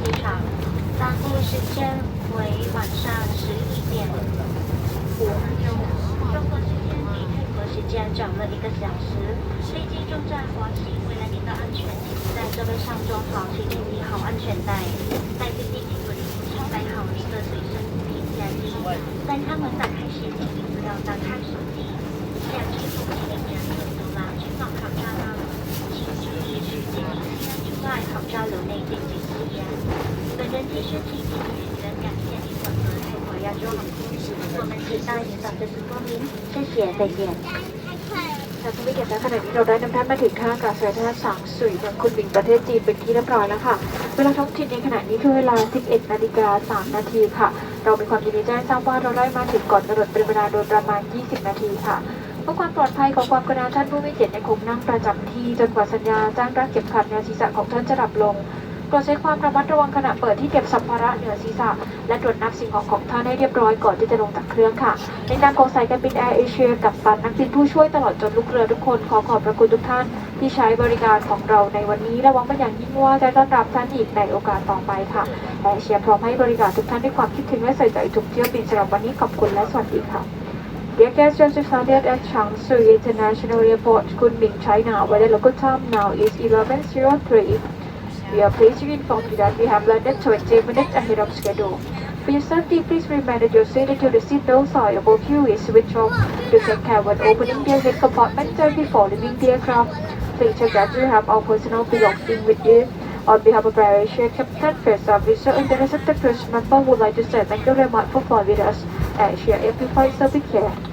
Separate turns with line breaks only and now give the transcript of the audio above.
机场，发布时间为晚上十一点五分钟，中国时间比泰国时间早了一个小时。飞机正在滑行，为了您的安全，请在座位上装好系紧系好安全带，在飞机起飞前请带好您的随身物品夹击，在舱门打开时请你不要打开手机。两只手机 เสียแต่เย็นเรา
จะไม่เก็บแล้วขณะนี้เราได้นำท่านมาถึงท่าอากาศยานสางสุยเมืองคุณบิงประเทศจีนเป็นที่เรียบร้อยแล้วค่ะ เวลาท้องถิ่นในขณะนี้คือเวลา 11 นาฬิกา 3 นาทีค่ะ เรามีความยินดีแจ้งทราบว่าเราได้มาถึงก่อนกำหนดเป็นเวลาโดยประมาณ 20 นาทีค่ะเพื่อความปลอดภัยของความกรุณาท่านผู้มีเกียรติยังคงนั่งประจำที่จนกว่าสัญญาจ้างรักเก็บขัดแนวศีรษะของท่านจะดับลง โปรดใช้ความระมัดระวังขณะเปิดที่เก็บสัมภาระเหนือศีรษะ และตรวจนับสิ่งของของท่านให้เรียบร้อยก่อนที่จะลงจากเครื่องค่ะ ในนามของสายการบินแอร์เอเชียกับตันนักบินผู้ช่วยตลอดจนลูกเรือทุกคนขอขอบพระคุณทุกท่านที่ใช้บริการของเราในวันนี้และหวังเป็นอย่างยิ่งว่าจะต้อนรับท่านอีกในโอกาสต่อไปค่ะแอร์เอเชียพร้อมให้บริการทุกท่านด้วยความคิดถึงและใส่ใจทุกเที่ยวบินสำหรับวันนี้ขอบคุณและสวัสดีค่ะ Dear guests, just landed at Changsui International Airport, Kunming, China, where the local time now is 11.03. We are pleased to inform you that we have landed 20 minutes ahead of schedule. For your safety, please remember that your seat until the seat belts are above you is switched off to take care when opening the head compartment and before leaving the aircraft. Please check that you have all personal belongings with you. On behalf of Air Asia, Captain First Officer and the crew member would like to say thank you very much for flying with us. Air Asia, every flight service care.